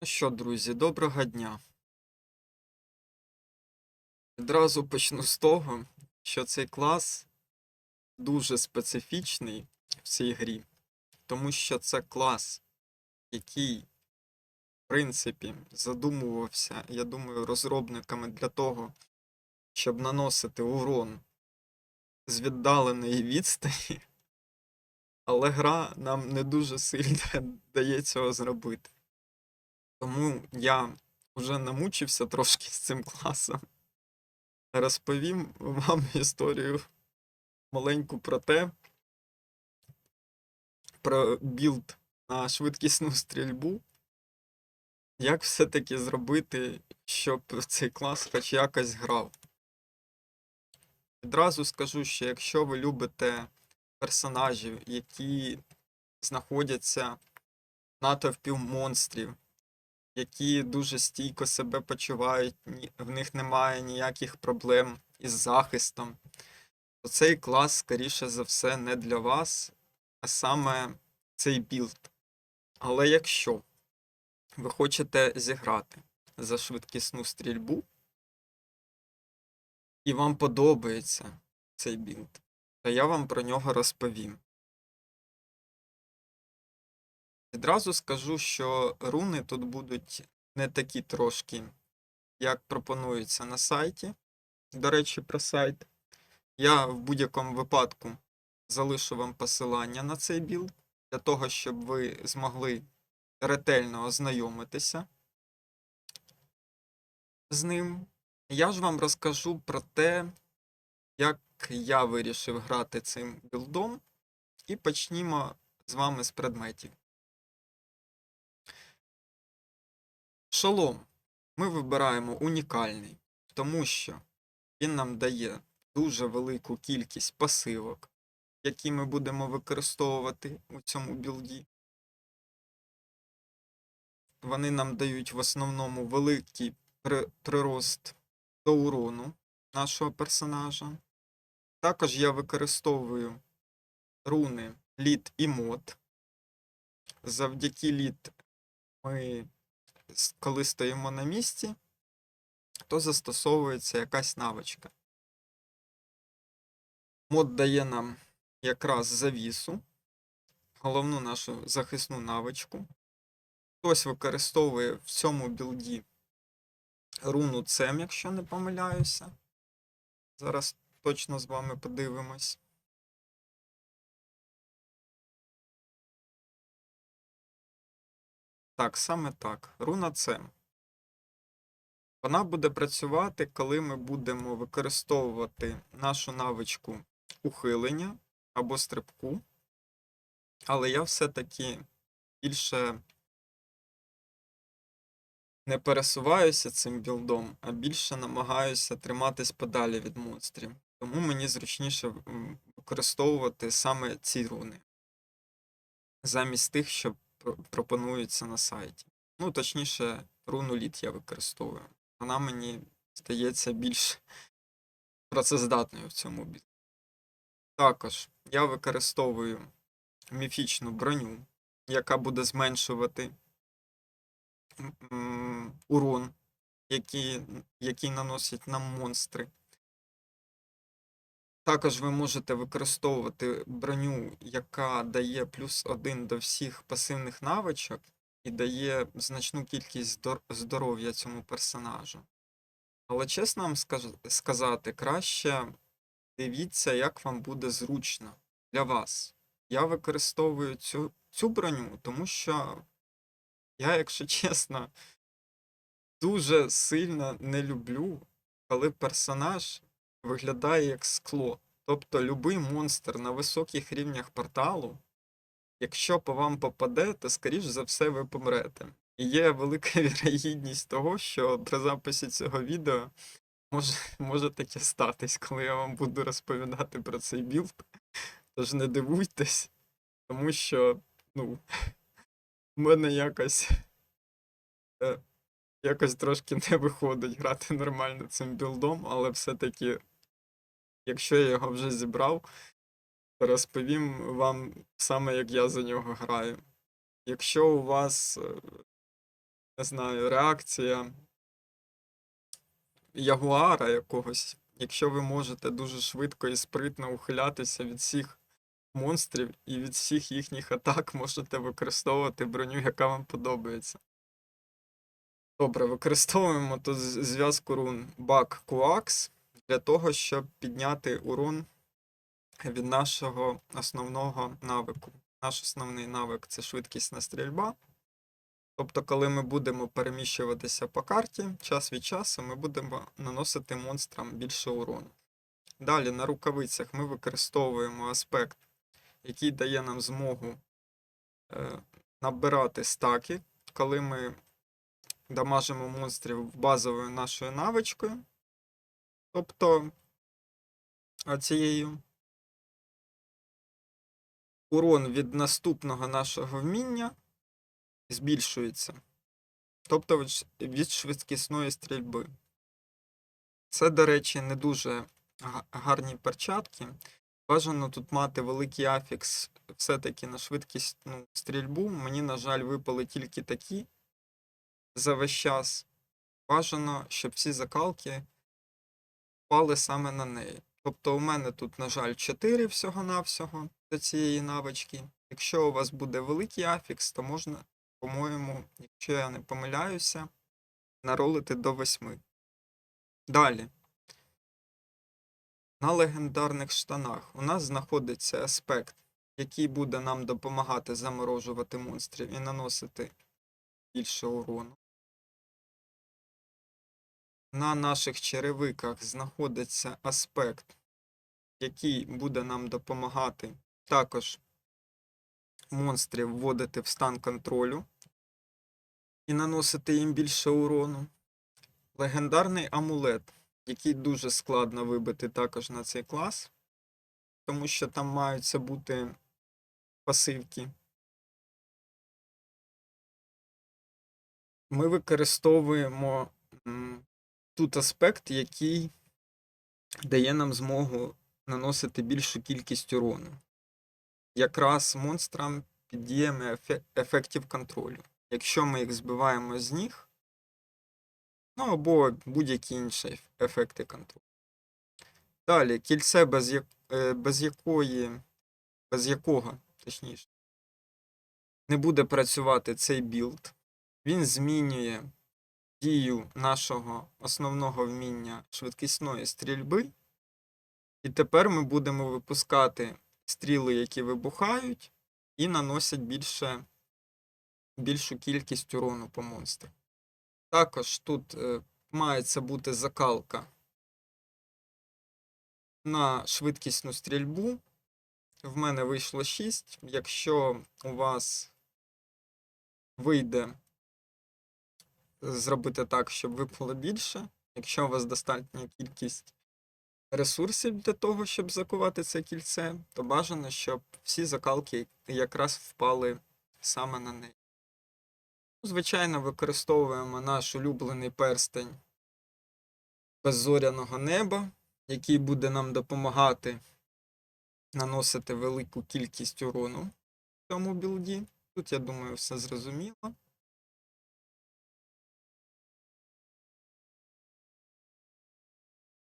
Ну що, друзі, доброго дня. Відразу почну з того, що цей клас дуже специфічний в цій грі, тому що це клас, який, в принципі, задумувався, я думаю, розробниками для того, щоб наносити урон з віддаленої відстані, але гра нам не дуже сильно дає цього зробити. Тому я вже намучився трошки з цим класом. Розповім вам історію маленьку про те, про білд на швидкісну стрільбу. Як все-таки зробити, щоб цей клас хоч якось грав? Відразу скажу, що якщо ви любите персонажів, які знаходяться в натовпі монстрів, які дуже стійко себе почувають, в них немає ніяких проблем із захистом, то цей клас, скоріше за все, не для вас, а саме цей білд. Але якщо ви хочете зіграти за швидкісну стрільбу, і вам подобається цей білд, то я вам про нього розповім. Відразу скажу, що руни тут будуть не такі трошки, як пропонується на сайті. До речі, про сайт. Я в будь-якому випадку залишу вам посилання на цей білд, для того, щоб ви змогли ретельно ознайомитися з ним. Я ж вам розкажу про те, як я вирішив грати цим білдом, і почнімо з вами з предметів. Шолом ми вибираємо унікальний, тому що він нам дає дуже велику кількість пасивок, які ми будемо використовувати у цьому білді. Вони нам дають в основному великий при- прирост до урону нашого персонажа. Також я використовую руни лід і мод. Завдяки лід ми коли стоїмо на місці, то застосовується якась навичка. Мод дає нам якраз завісу, головну нашу захисну навичку. Хтось використовує в цьому білді руну Цем, якщо не помиляюся. Зараз точно з вами подивимось. Так, саме так. Руна Цем. Вона буде працювати, коли ми будемо використовувати нашу навичку ухилення або стрибку. Але я все-таки більше не пересуваюся цим білдом, а більше намагаюся триматись подалі від монстрів. Тому мені зручніше використовувати саме ці руни. Замість тих, що про- пропонуються на сайті. Ну, точніше, руну я використовую. Вона мені здається більш працездатною в цьому бі. Також я використовую міфічну броню, яка буде зменшувати урон, який, який наносять нам монстри. Також ви можете використовувати броню, яка дає плюс один до всіх пасивних навичок і дає значну кількість здоров'я цьому персонажу. Але чесно вам сказати, краще дивіться, як вам буде зручно для вас. Я використовую цю, цю броню, тому що я, якщо чесно, дуже сильно не люблю, коли персонаж виглядає як скло. Тобто любий монстр на високих рівнях порталу, якщо по вам попаде, то скоріш за все ви помрете. І є велика вірогідність того, що при записі цього відео може, може таке статись, коли я вам буду розповідати про цей білд. Тож не дивуйтесь, тому що, ну, в мене якось, е, якось трошки не виходить грати нормально цим білдом, але все-таки, якщо я його вже зібрав, то розповім вам саме, як я за нього граю. Якщо у вас е, не знаю, реакція ягуара якогось. Якщо ви можете дуже швидко і спритно ухилятися від всіх монстрів і від всіх їхніх атак, можете використовувати броню, яка вам подобається. Добре, використовуємо тут зв'язку рун Бак Куакс для того, щоб підняти урон від нашого основного навику. Наш основний навик це швидкісна стрільба. Тобто, коли ми будемо переміщуватися по карті, час від часу ми будемо наносити монстрам більше урону. Далі на рукавицях ми використовуємо аспект, який дає нам змогу е, набирати стаки, коли ми дамажимо монстрів базовою нашою навичкою. Тобто оцією урон від наступного нашого вміння збільшується. Тобто від швидкісної стрільби. Це, до речі, не дуже гарні перчатки. Бажано тут мати великий афікс все-таки на швидкісну стрільбу. Мені, на жаль, випали тільки такі за весь час. Бажано, щоб всі закалки впали саме на неї. Тобто у мене тут, на жаль, 4 всього-навсього до цієї навички. Якщо у вас буде великий афікс, то можна, по-моєму, якщо я не помиляюся, наролити до 8. Далі. На легендарних штанах у нас знаходиться аспект, який буде нам допомагати заморожувати монстрів і наносити більше урону. На наших черевиках знаходиться аспект, який буде нам допомагати також монстрів вводити в стан контролю і наносити їм більше урону. Легендарний амулет, який дуже складно вибити також на цей клас, тому що там маються бути пасивки. Ми використовуємо тут аспект, який дає нам змогу наносити більшу кількість урону. Якраз монстрам під діями ефектів контролю. Якщо ми їх збиваємо з ніг, ну або будь-які інші ефекти контролю. Далі, кільце, без, як, е, без якої, без якого, точніше, не буде працювати цей білд. Він змінює дію нашого основного вміння швидкісної стрільби. І тепер ми будемо випускати стріли, які вибухають, і наносять більше, більшу кількість урону по монстру. Також тут е, мається бути закалка на швидкісну стрільбу. В мене вийшло 6. Якщо у вас вийде зробити так, щоб випало більше, якщо у вас достатня кількість ресурсів для того, щоб закувати це кільце, то бажано, щоб всі закалки якраз впали саме на неї. Звичайно, використовуємо наш улюблений перстень беззоряного неба, який буде нам допомагати наносити велику кількість урону в цьому білді. Тут, я думаю, все зрозуміло.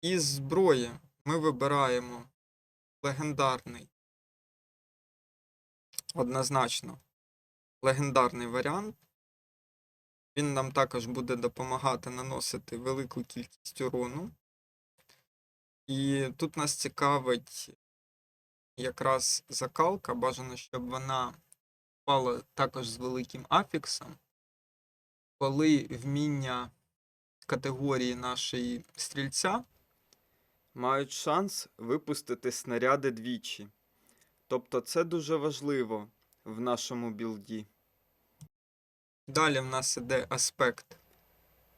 Із зброї ми вибираємо легендарний. Однозначно, легендарний варіант. Він нам також буде допомагати наносити велику кількість урону. І тут нас цікавить якраз закалка. Бажано, щоб вона впала також з великим афіксом. Коли вміння категорії нашої стрільця мають шанс випустити снаряди двічі. Тобто це дуже важливо в нашому білді. Далі в нас іде аспект,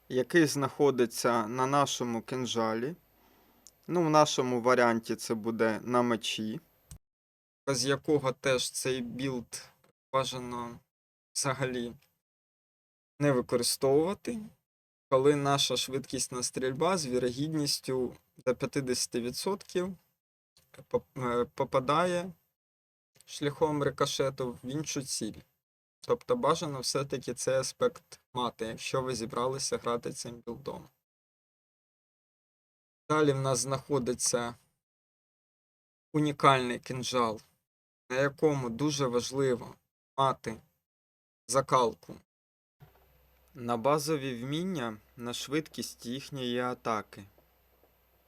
який знаходиться на нашому кинжалі. Ну, в нашому варіанті це буде на мечі, без якого теж цей білд бажано взагалі не використовувати коли наша швидкісна стрільба з вірогідністю до 50% е, попадає шляхом рикошету в іншу ціль. Тобто бажано все-таки цей аспект мати, якщо ви зібралися грати цим білдом. Далі в нас знаходиться унікальний кинжал, на якому дуже важливо мати закалку на базові вміння на швидкість їхньої атаки.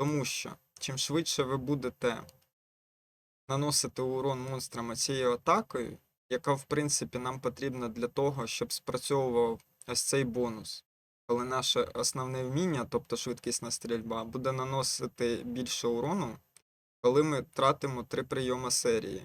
Тому що чим швидше ви будете наносити урон монстрам цією атакою, яка в принципі нам потрібна для того, щоб спрацьовував ось цей бонус. Коли наше основне вміння, тобто швидкісна стрільба, буде наносити більше урону, коли ми тратимо три прийоми серії.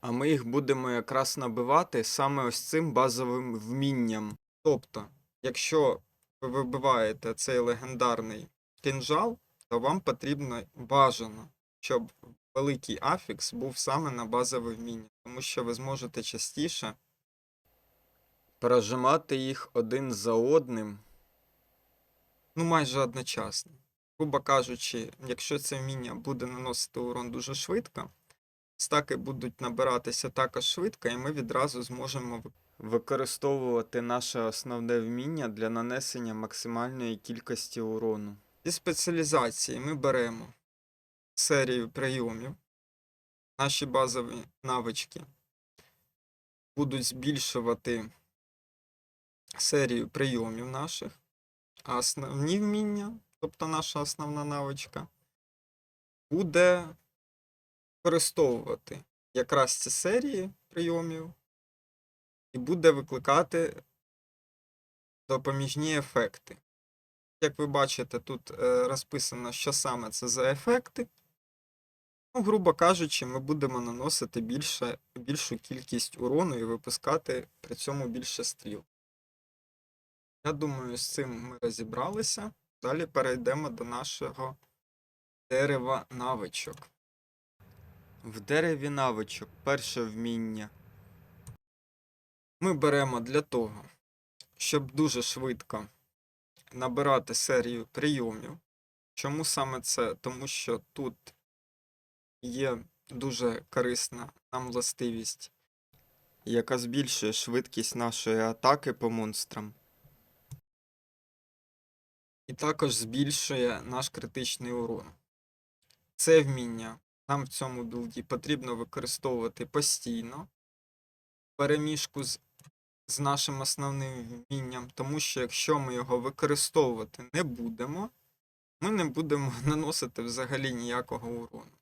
А ми їх будемо якраз набивати саме ось цим базовим вмінням. Тобто, якщо ви вибиваєте цей легендарний кинжал, то вам потрібно бажано, щоб великий афікс був саме на базове вміння, тому що ви зможете частіше пережимати їх один за одним, ну майже одночасно. Грубо кажучи, якщо це вміння буде наносити урон дуже швидко, стаки будуть набиратися також швидко, і ми відразу зможемо використовувати наше основне вміння для нанесення максимальної кількості урону. Зі спеціалізації ми беремо серію прийомів. Наші базові навички будуть збільшувати серію прийомів наших, а основні вміння, тобто наша основна навичка, буде використовувати якраз ці серії прийомів і буде викликати допоміжні ефекти. Як ви бачите, тут е, розписано, що саме це за ефекти. Ну, грубо кажучи, ми будемо наносити більше, більшу кількість урону і випускати при цьому більше стріл. Я думаю, з цим ми розібралися. Далі перейдемо до нашого дерева навичок. В дереві навичок перше вміння. Ми беремо для того, щоб дуже швидко набирати серію прийомів. Чому саме це? Тому що тут є дуже корисна нам властивість, яка збільшує швидкість нашої атаки по монстрам. І також збільшує наш критичний урон. Це вміння нам в цьому білді потрібно використовувати постійно, переміжку з, з нашим основним вмінням, тому що якщо ми його використовувати не будемо, ми не будемо наносити взагалі ніякого урону.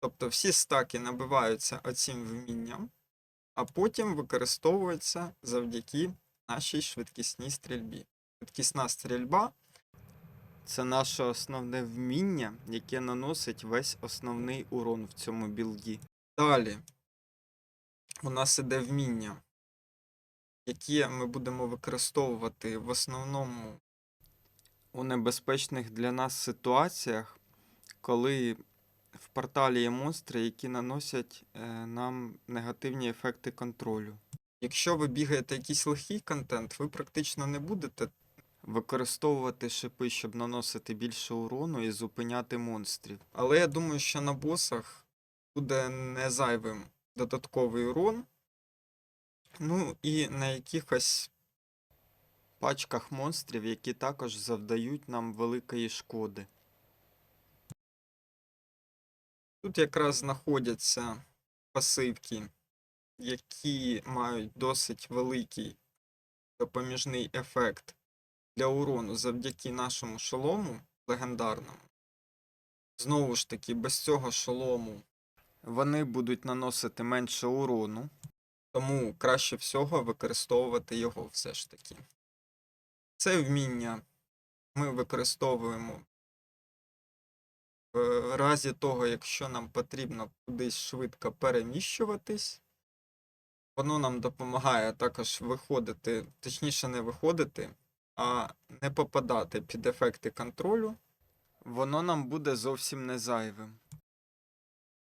Тобто всі стаки набиваються оцім вмінням, а потім використовуються завдяки нашій швидкісній стрільбі. Швидкісна стрільба це наше основне вміння, яке наносить весь основний урон в цьому білді. Далі у нас іде вміння, яке ми будемо використовувати в основному у небезпечних для нас ситуаціях, коли в порталі є монстри, які наносять е, нам негативні ефекти контролю. Якщо ви бігаєте якийсь легкий контент, ви практично не будете використовувати шипи, щоб наносити більше урону і зупиняти монстрів. Але я думаю, що на босах буде не зайвим додатковий урон. Ну і на якихось пачках монстрів, які також завдають нам великої шкоди. Тут якраз знаходяться пасивки, які мають досить великий допоміжний ефект для урону завдяки нашому шолому легендарному. Знову ж таки, без цього шолому вони будуть наносити менше урону, тому краще всього використовувати його все ж таки. Це вміння ми використовуємо в разі того, якщо нам потрібно кудись швидко переміщуватись. Воно нам допомагає також виходити, точніше не виходити, а не попадати під ефекти контролю. Воно нам буде зовсім не зайвим.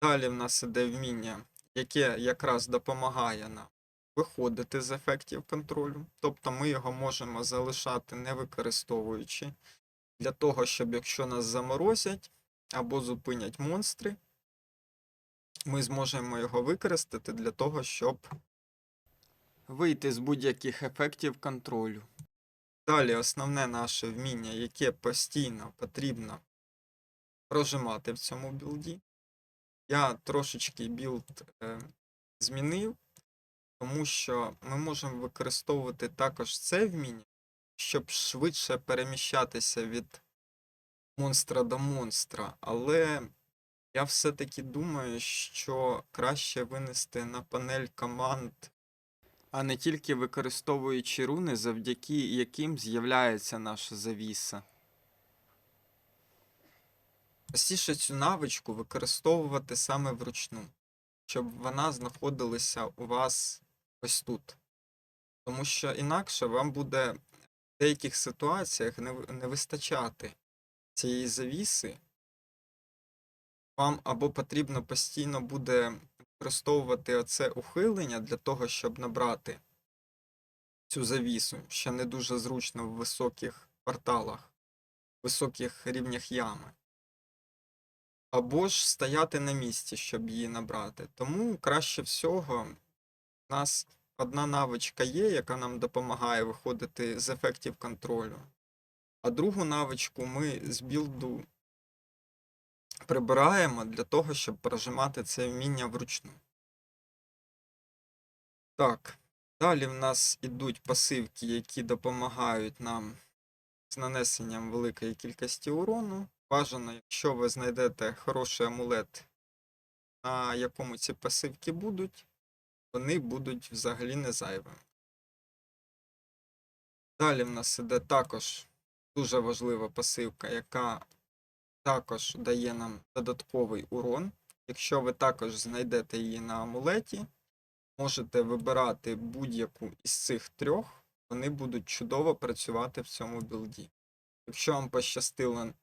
Далі в нас іде вміння, яке якраз допомагає нам виходити з ефектів контролю. Тобто ми його можемо залишати не використовуючи для того, щоб якщо нас заморозять або зупинять монстри, ми зможемо його використати для того, щоб вийти з будь-яких ефектів контролю. Далі основне наше вміння, яке постійно потрібно прожимати в цьому білді. Я трошечки білд е, змінив, тому що ми можемо використовувати також це вміння, щоб швидше переміщатися від монстра до монстра. Але я все-таки думаю, що краще винести на панель команд, а не тільки використовуючи руни, завдяки яким з'являється наша завіса. Простіше цю навичку використовувати саме вручну, щоб вона знаходилася у вас ось тут. Тому що інакше вам буде в деяких ситуаціях не, не вистачати цієї завіси. Вам або потрібно постійно буде використовувати оце ухилення для того, щоб набрати цю завісу, що не дуже зручно в високих порталах, високих рівнях ями. Або ж стояти на місці, щоб її набрати. Тому краще всього у нас одна навичка є, яка нам допомагає виходити з ефектів контролю. А другу навичку ми з білду прибираємо для того, щоб прожимати це вміння вручну. Так, далі в нас ідуть пасивки, які допомагають нам з нанесенням великої кількості урону. Бажано, якщо ви знайдете хороший амулет, на якому ці пасивки будуть, вони будуть взагалі не зайвими. Далі в нас іде також дуже важлива пасивка, яка також дає нам додатковий урон. Якщо ви також знайдете її на амулеті, можете вибирати будь-яку із цих трьох, вони будуть чудово працювати в цьому білді. Якщо вам пощастило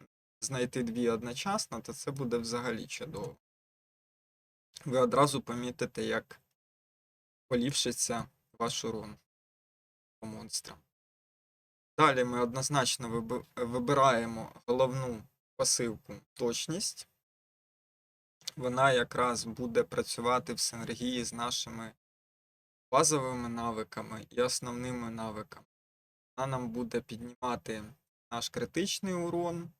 знайти дві одночасно, то це буде взагалі чудово. Ви одразу помітите, як поліпшиться ваш урон по монстрам. Далі ми однозначно вибираємо головну пасивку точність. Вона якраз буде працювати в синергії з нашими базовими навиками і основними навиками. Вона нам буде піднімати наш критичний урон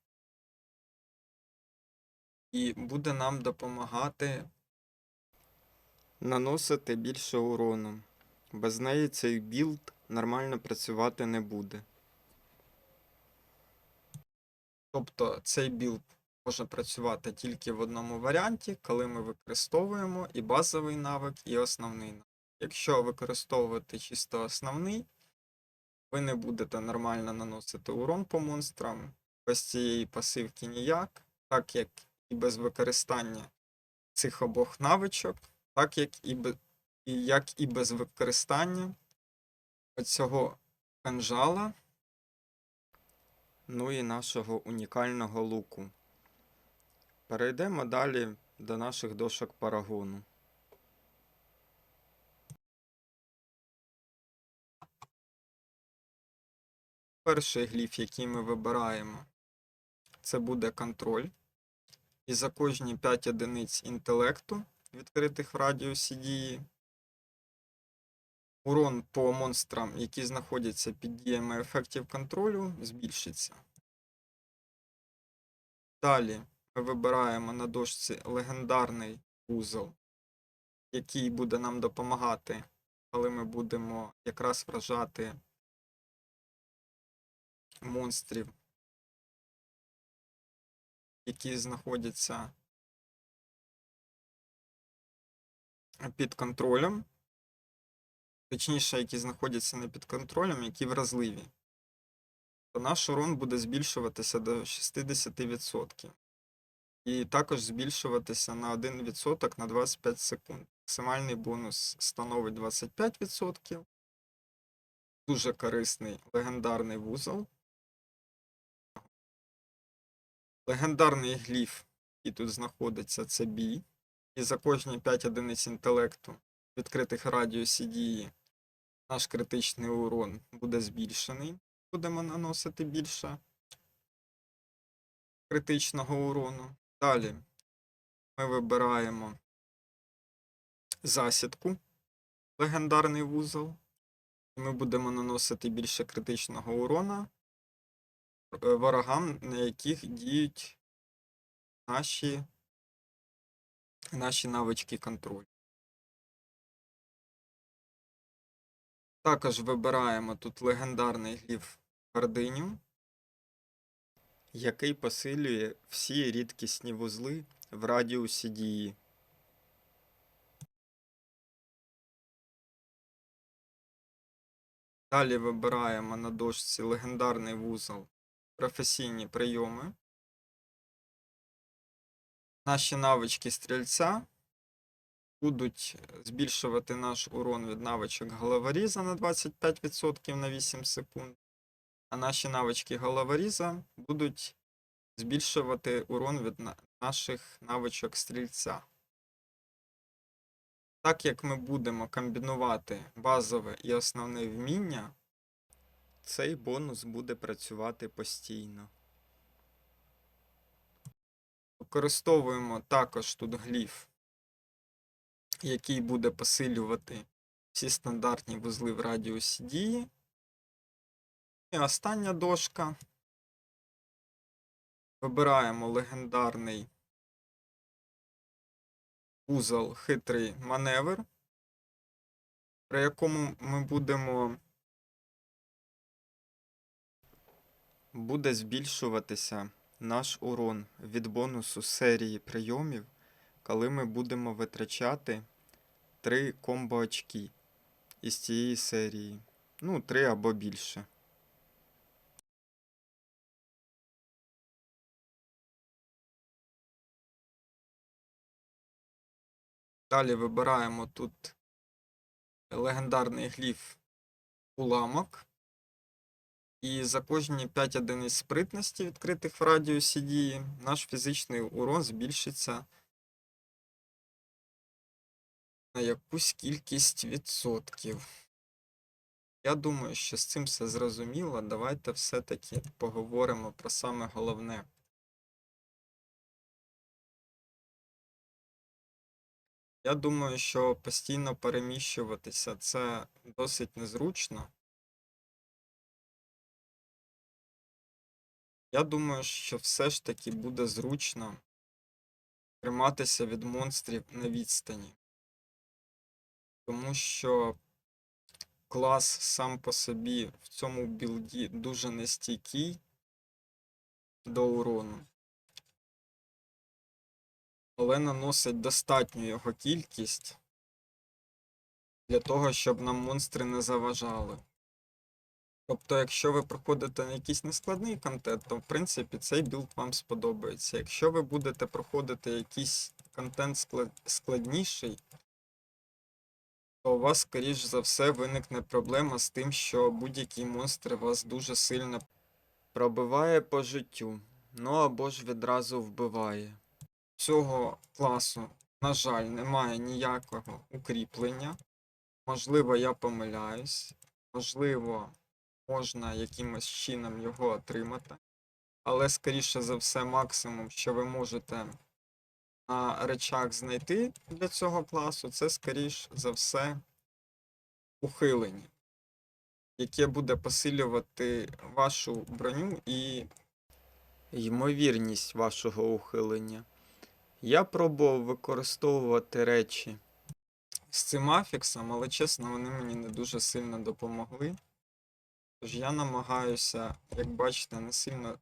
і буде нам допомагати наносити більше урону. Без неї цей білд нормально працювати не буде. Тобто цей білд може працювати тільки в одному варіанті, коли ми використовуємо і базовий навик, і основний навик. Якщо використовувати чисто основний, ви не будете нормально наносити урон по монстрам, без цієї пасивки ніяк, так як і без використання цих обох навичок, так як і, бе- і як і без використання оцього канжала, ну і нашого унікального луку. Перейдемо далі до наших дошок парагону. Перший гліф, який ми вибираємо, це буде контроль. І за кожні 5 одиниць інтелекту, відкритих в радіусі дії, урон по монстрам, які знаходяться під діями ефектів контролю, збільшиться. Далі ми вибираємо на дошці легендарний вузол, який буде нам допомагати, коли ми будемо якраз вражати монстрів, які знаходяться під контролем, точніше, які знаходяться не під контролем, які вразливі, то наш урон буде збільшуватися до 60%. І також збільшуватися на 1% на 25 секунд. Максимальний бонус становить 25%. Дуже корисний легендарний вузол. Легендарний гліф, який тут знаходиться, це бій. І за кожні 5 одиниць інтелекту, відкритих радіусі дії, наш критичний урон буде збільшений. Будемо наносити більше критичного урону. Далі ми вибираємо засідку, легендарний вузол. І ми будемо наносити більше критичного урона ворогам, на яких діють наші, наші навички контролю. Також вибираємо тут легендарний гліф гординю, який посилює всі рідкісні вузли в радіусі дії. Далі вибираємо на дошці легендарний вузол професійні прийоми. Наші навички стрільця будуть збільшувати наш урон від навичок головоріза на 25% на 8 секунд. А наші навички головоріза будуть збільшувати урон від наших навичок стрільця. Так як ми будемо комбінувати базове і основне вміння, цей бонус буде працювати постійно. Використовуємо також тут гліф, який буде посилювати всі стандартні вузли в радіусі дії. І остання дошка. Вибираємо легендарний вузол хитрий маневр, при якому ми будемо буде збільшуватися наш урон від бонусу серії прийомів, коли ми будемо витрачати 3 комбо очки із цієї серії. Ну, 3 або більше. Далі вибираємо тут легендарний гліф уламок. І за кожні 5 одиниць спритності, відкритих в радіусі дії, наш фізичний урон збільшиться на якусь кількість відсотків. Я думаю, що з цим все зрозуміло. Давайте все-таки поговоримо про саме головне. Я думаю, що постійно переміщуватися це досить незручно. Я думаю, що все ж таки буде зручно триматися від монстрів на відстані. Тому що клас сам по собі в цьому білді дуже нестійкий до урону. Але наносить достатню його кількість для того, щоб нам монстри не заважали. Тобто, якщо ви проходите якийсь нескладний контент, то в принципі цей білд вам сподобається. Якщо ви будете проходити якийсь контент складніший, то у вас, скоріш за все, виникне проблема з тим, що будь-який монстр вас дуже сильно пробиває по життю, ну або ж відразу вбиває. Цього класу, на жаль, немає ніякого укріплення. Можливо, я помиляюсь, можливо можна якимось чином його отримати. Але, скоріше за все, максимум, що ви можете на речах знайти для цього класу, це, скоріш за все, ухилення, яке буде посилювати вашу броню і ймовірність вашого ухилення. Я пробував використовувати речі з цим афіксом, але чесно, вони мені не дуже сильно допомогли. Тож я намагаюся, як бачите, не сильно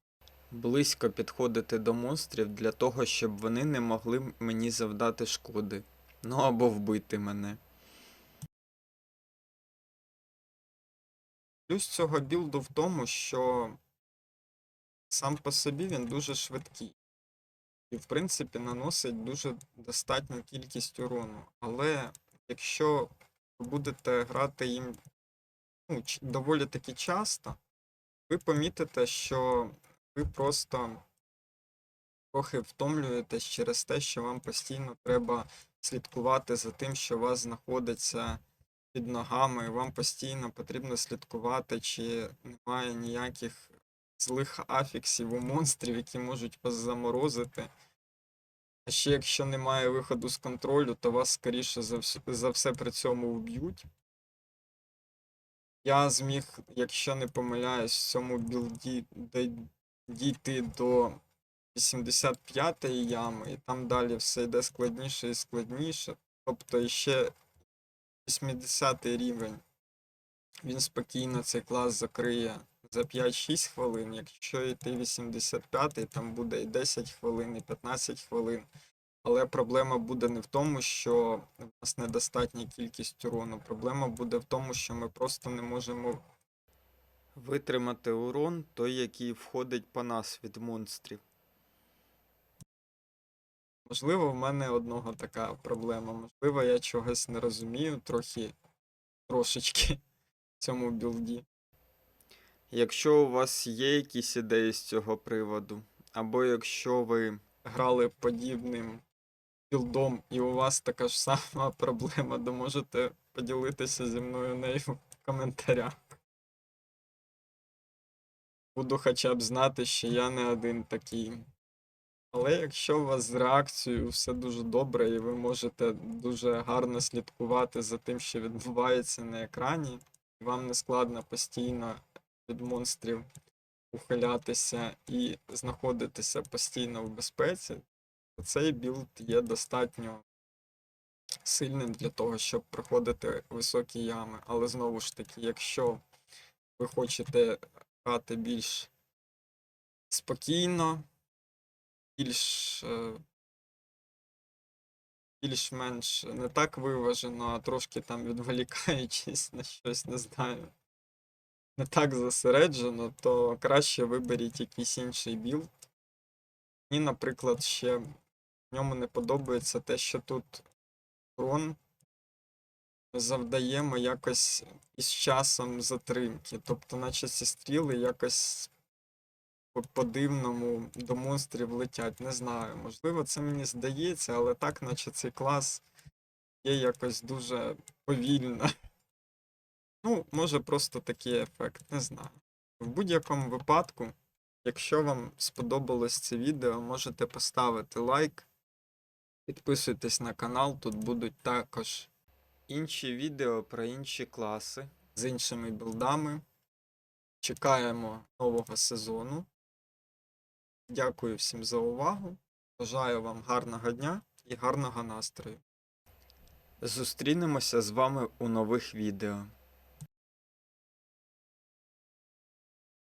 близько підходити до монстрів для того, щоб вони не могли мені завдати шкоди. Ну або вбити мене. Плюс цього білду в тому, що сам по собі він дуже швидкий. І, в принципі, наносить дуже достатню кількість урону. Але якщо ви будете грати їм ну, доволі таки часто, ви помітите, що ви просто трохи втомлюєтесь через те, що вам постійно треба слідкувати за тим, що у вас знаходиться під ногами. і Вам постійно потрібно слідкувати, чи немає ніяких злих афіксів у монстрів, які можуть вас заморозити. А ще якщо немає виходу з контролю, то вас скоріше за вс- за все при цьому вб'ють. Я зміг, якщо не помиляюсь, в цьому білді дійти до 85-ї ями, і там далі все йде складніше і складніше. Тобто ще 80-й рівень. Він спокійно цей клас закриє за 5-6 хвилин. Якщо йти 85-й, там буде і 10 хвилин, і 15 хвилин. Але проблема буде не в тому, що в нас недостатня кількість урону. Проблема буде в тому, що ми просто не можемо витримати урон, той, який входить по нас від монстрів. Можливо, в мене одного така проблема. Можливо, я чогось не розумію, трохи трошечки в цьому білді. Якщо у вас є якісь ідеї з цього приводу, або якщо ви грали подібним білдом, і у вас така ж сама проблема, то можете поділитися зі мною нею в коментарях. Буду хоча б знати, що я не один такий. Але якщо у вас з реакцією все дуже добре, і ви можете дуже гарно слідкувати за тим, що відбувається на екрані, і вам не складно постійно від монстрів ухилятися і знаходитися постійно в безпеці, цей білд є достатньо сильним для того, щоб проходити високі ями. Але знову ж таки, якщо ви хочете грати більш спокійно, більш е, більш-менш не так виважено, а трошки там відволікаючись на щось, не знаю, не так зосереджено, то краще виберіть якийсь інший білд. Мені, наприклад, ще ньому не подобається те, що тут урон завдаємо якось із часом затримки. Тобто, наче ці стріли якось по- по-дивному до монстрів летять. Не знаю. Можливо, це мені здається, але так, наче цей клас є якось дуже повільно. Ну, може, просто такий ефект, не знаю. В будь-якому випадку, якщо вам сподобалось це відео, можете поставити лайк, підписуйтесь на канал, тут будуть також інші відео про інші класи з іншими білдами. Чекаємо нового сезону. Дякую всім за увагу. Бажаю вам гарного дня і гарного настрою. Зустрінемося з вами у нових відео.